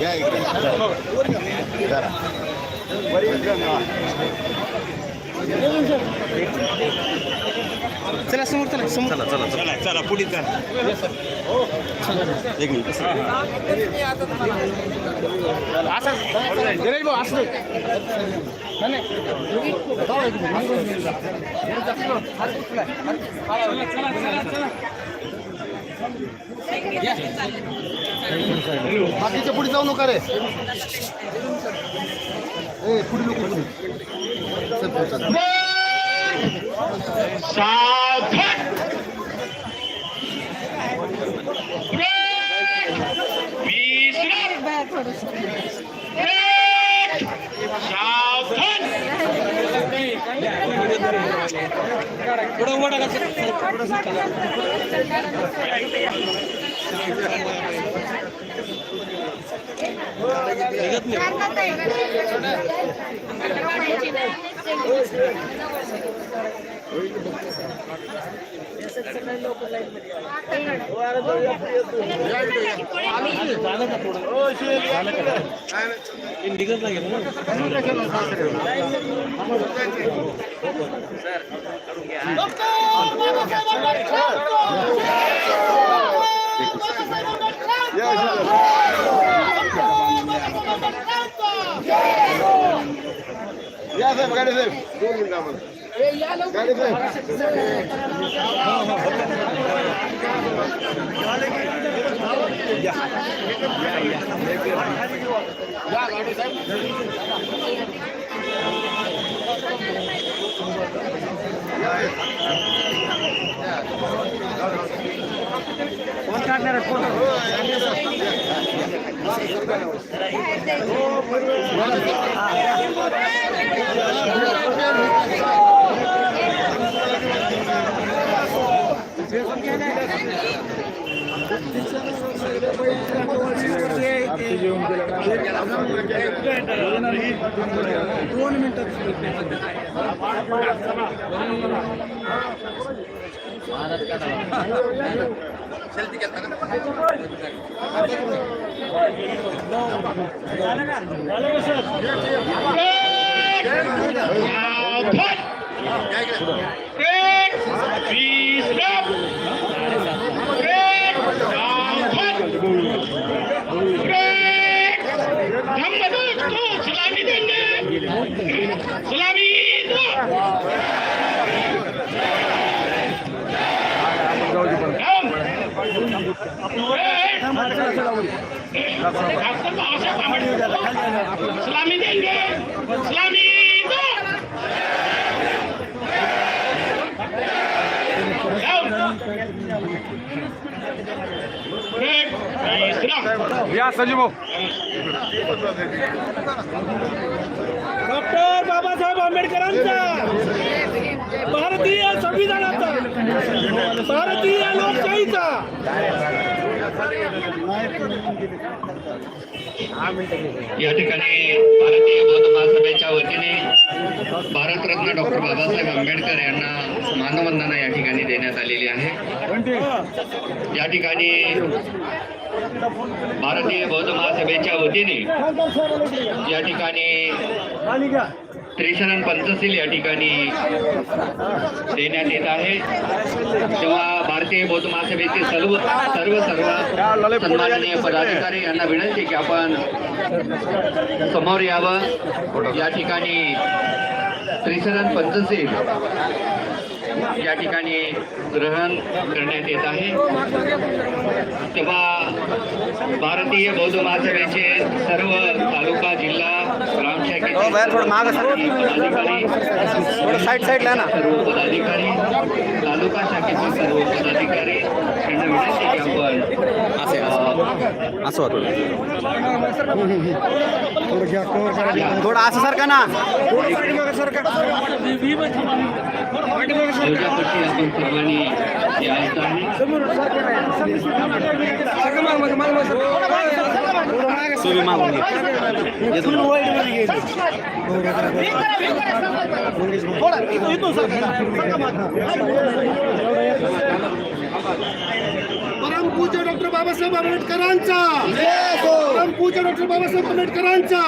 या इकडे जरा चला समोर चला समोर चला चला चला चला पुढे चला एक मिनिट असं दिनेश भाऊ असं नाही, नाही. बाकीच्या पुढे जाऊ नका रे ए पुढे नको पुढे थोडं उभं टाका निघत नाही चल पुढे चल या साहेब गाडी साहेब दोन मिनिटं ಮಾತಾಡ್ತಾರೆ ಫೋಟೋ आम्हाला गाडी साहेब सलामी देंगे सलामी या संजीव डॉक्टर बाबासाहेब आंबेडकरांचा भारतीय संविधानाचा भारतीय लोकशाहीचा या ठिकाणी भारतीय बौद्ध महासभेच्या वतीने भारतरत्न डॉक्टर बाबासाहेब आंबेडकर यांना मानवंदना या ठिकाणी देण्यात आलेली आहे. या ठिकाणी भारतीय बौद्ध महासभेच्या वतीने या ठिकाणी त्रिशरण पंचशील या ठिकाणी देण्यात येत आहे. तेव्हा भारतीय बौद्ध महासभेचे सर्व सर्व सर्व सन्माननीय पदाधिकारी यांना विनंती की आपण समोर यावं. या ठिकाणी त्रिशरण पंचशील या ठिकाणी ग्रहण करण्यात येत आहे. तेव्हा भारतीय बौद्ध महासभेचे सर्व तालुका जिल्हा ग्रामशाखेचे हो, बाहेर थोडं मागं सर. पदाधिकारी थोडं साईड साईडला ना. सर्व पदाधिकारी तालुका शाखेचे सर्व पदाधिकारी यांना विनंती की आपण असे थोडं असं सारखं ना. तुझ्यापैकी आपण सर्वांनी यायचं आहे सुवी मागून घे परमपूज्य डॉक्टर बाबासाहेब आंबेडकरांचा. परमपूज्य क्रांतीचे डॉक्टर बाबासाहेब आंबेडकरांचा.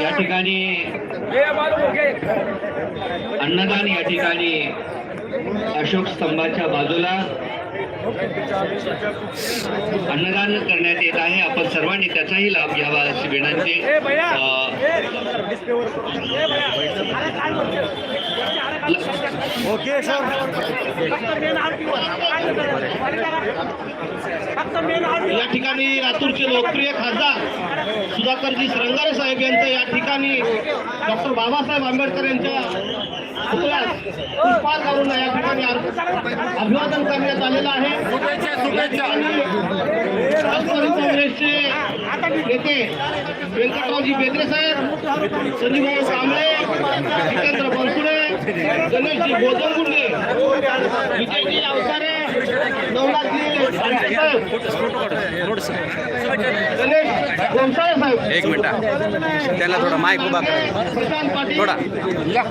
या ठिकाणी अन्नदान या ठिकाणी अशोक स्तंभाच्या बाजूला अन्नदान करण्यात येत आहे. आपण सर्वांनी त्याचाही लाभ घ्यावा अशी विनंती. ओके सर या ठिकाणी लातूरचे लोकप्रिय खासदार सुधाकरजी श्रंगारे साहेब यांचं या ठिकाणी डॉक्टर बाबासाहेब आंबेडकर यांच्या पुतळ्यास पुष्पाल घालून या ठिकाणी अभिवादन करण्यात आलेलं आहे. काँग्रेसचे नेते व्यंकटरावजी बेदरे साहेब संजीवभाऊ कांबळे जितेंद्र बनसुडे गणेशजी गोजरगुंडे विजयजी अवसारे नवनाथजी साहेब गणेश गोमसाळे साहेब एक मिनिट त्याला थोडा माईक उभा करा थोडा. या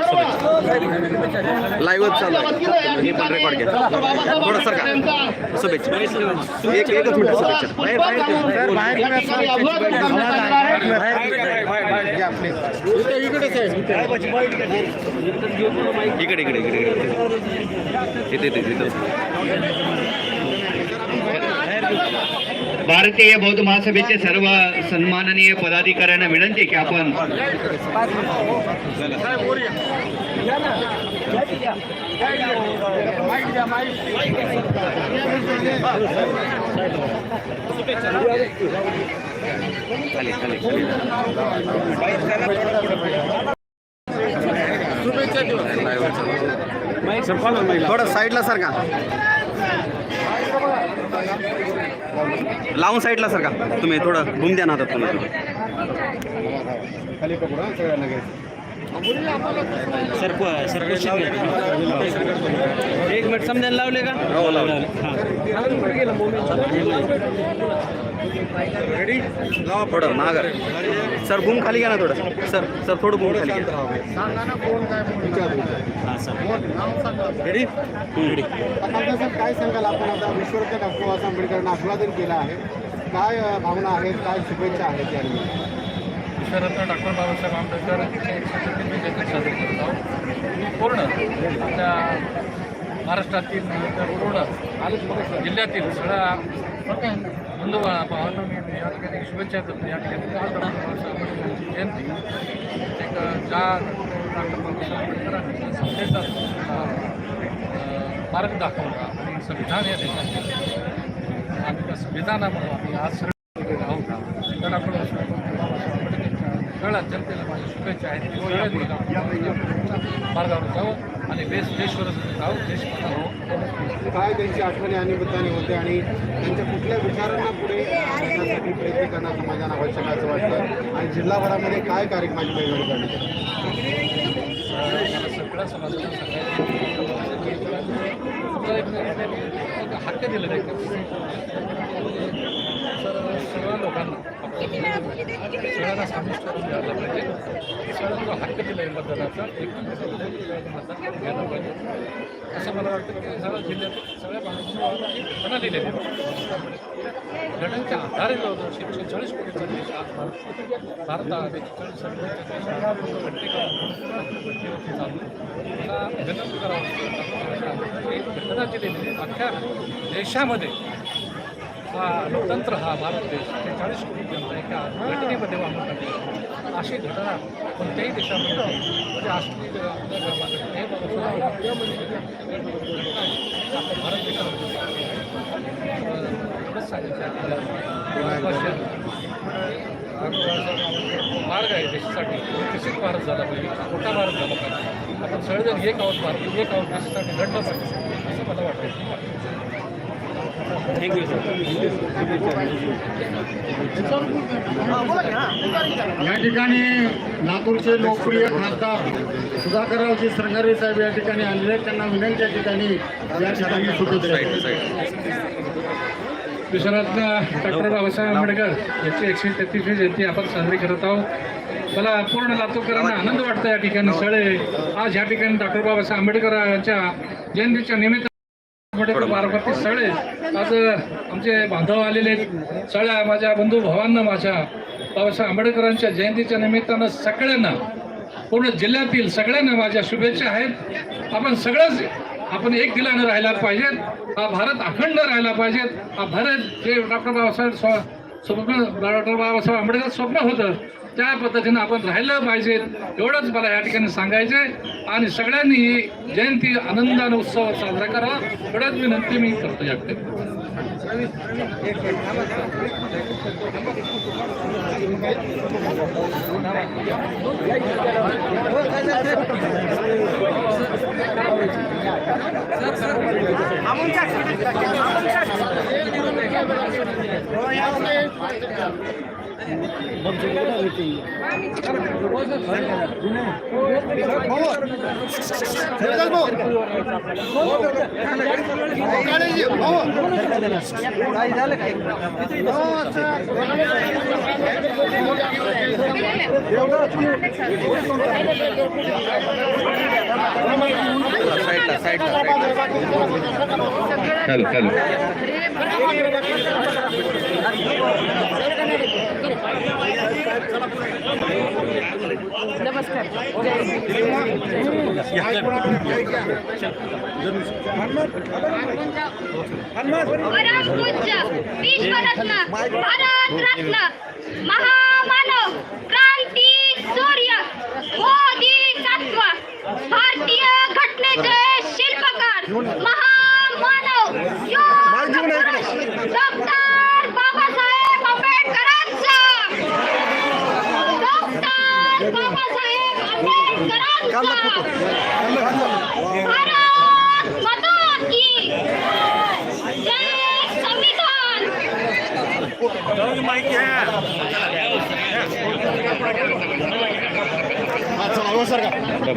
लाईव्हच चालू आहे मी पण रेकॉर्ड केलं थोडं सर का शुभेच्छा एक एकच मिनिट शुभेच्छा इकडे इकडे इकडे इकडे इथे इथे इथं भारतीय बौद्ध महासभेचे सर्व सन्माननीय पदाधिकाऱ्यांना विनंती की आपण थोडं साईडला सर का लावून साईडला सर का? तुम्ही थोडं घुम द्या ना आता तुम्ही. सर सर एक मिनिट समजायला लावले का? हो लावलं. थोडं मागर सर घुम खाली घ्या ना थोडं. सर सर थोडं घुम खाली घ्या. आता सर काय सांगाल आपण? आता विश्वरत्न डॉक्टर बाबासाहेब आंबेडकरांना अभिवादन केलं आहे. काय भावना आहेत? काय शुभेच्छा आहेत या निमित्तानं? विश्वरत्न डॉक्टर बाबासाहेब आंबेडकर साजरी करत आहोत. पूर्ण आपल्या महाराष्ट्रातील तर पूर्ण जिल्ह्यातील सगळ्या हिंदू भावांना मी या ठिकाणी शुभेच्छा देतो या ठिकाणी आज डॉक्टर बाबासाहेब आंबेडकरांची जयंती एक ज्या डॉक्टर बाबासाहेब आंबेडकरांनी संविधान मार्ग दाखवला आणि संविधान या देशाचे आणि त्या संविधानामुळे आम्ही आज सगळे आहोत तर आपण सगळ्या जनतेला माझ्या शुभेच्छा आहेत की सगळ्यांनी मार्गावर जावं आणि देश देशवर राहू देश काय त्यांची आठवणी आणि मुद्दाने होते आणि त्यांच्या कुठल्या विचारांना पुढे आणण्यासाठी प्रयत्न करणं समाजाला आवश्यक असं वाटतं आणि जिल्हाभरामध्ये काय कार्यक्रमाची? मला सगळ्या समाजाला हक्क दिलेलं आहे तर सगळ्या लोकांना सगळ्यांना सामिष्ट करून घ्यायला पाहिजे सगळ्यांना हक्क दिला आहे मतदानाचा एक घ्यायला पाहिजे असं मला वाटतं की सगळ्या जिल्ह्यातील सगळ्या भागाची घटना घटनेच्या आधारे जवळजवळ एकशे चाळीस कोटीचा देश भारत भारत हा मला विनंती करावं घटना दिलेली अख्ख्या देशामध्ये हा लोकतंत्र हा भारत देश चाळीस कोटी जनता एका घटनेमध्ये वाहून टाकली अशी घटना कोणत्याही देशामध्ये म्हणजे आपल्या भारत देशामध्ये एवढंच सांगायचं मार्ग आहे देशासाठी. विकसित भारत झाला पाहिजे मोठा भारत झाला पाहिजे. आपण सगळेजण एक आहोत भारत एक आहोत देशासाठी घडलं पाहिजे असं मला वाटतं. थँक्यू सर या ठिकाणी लातूरचे लोकप्रिय खासदार सुधाकररावजी श्रंगारे साहेब या ठिकाणी आलेले आहेत. त्यांना विनंती या ठिकाणी या ठिकाणी शुभेच्छा डॉक्टर बाबासाहेब आंबेडकर याची एकशे तेहतीसवी जयंती आपण साजरी करत आहोत. मला पूर्ण लातूरकरांना आनंद वाटतो या ठिकाणी. सळे आज या ठिकाणी डॉक्टर बाबासाहेब आंबेडकर यांच्या जयंतीच्या निमित्त आंबेडकर सळे. आज आमचे बांधव आलेले आहेत. माझ्या बंधू भावांना माझ्या बाबासाहेब आंबेडकरांच्या जयंतीच्या निमित्तानं सगळ्यांना पूर्ण जिल्ह्यातील सगळ्यांना माझ्या शुभेच्छा आहेत. आपण सगळंच आपण एक दिलानं राहायला पाहिजेत हा भारत अखंड राहायला पाहिजेत हा भारत जे डॉक्टर बाबासाहेब स्व स्वप्न डॉक्टर बाबासाहेब आंबेडकर स्वप्न होतं त्या पद्धतीनं आपण राहिलं पाहिजेत एवढंच मला या ठिकाणी सांगायचं आहे आणि सगळ्यांनी ही जयंती आनंदाने उत्सव साजरा करा एवढंच विनंती मी करतो या ठिकाणी साईडला साईडला चालू चालू परमपूज्य विश्वरत्न भारतरत्न महामानव क्रांती सूर्य मोदी तत्व. भारतीय घटनेचे शिल्पकार महामानव. डॉक्टर बाबासाहेब आंबेडकरांचा डॉक्टर बाबासाहेब आंबेडकरांचा भारत माता की जय संविधान हा, चला, हो, सर का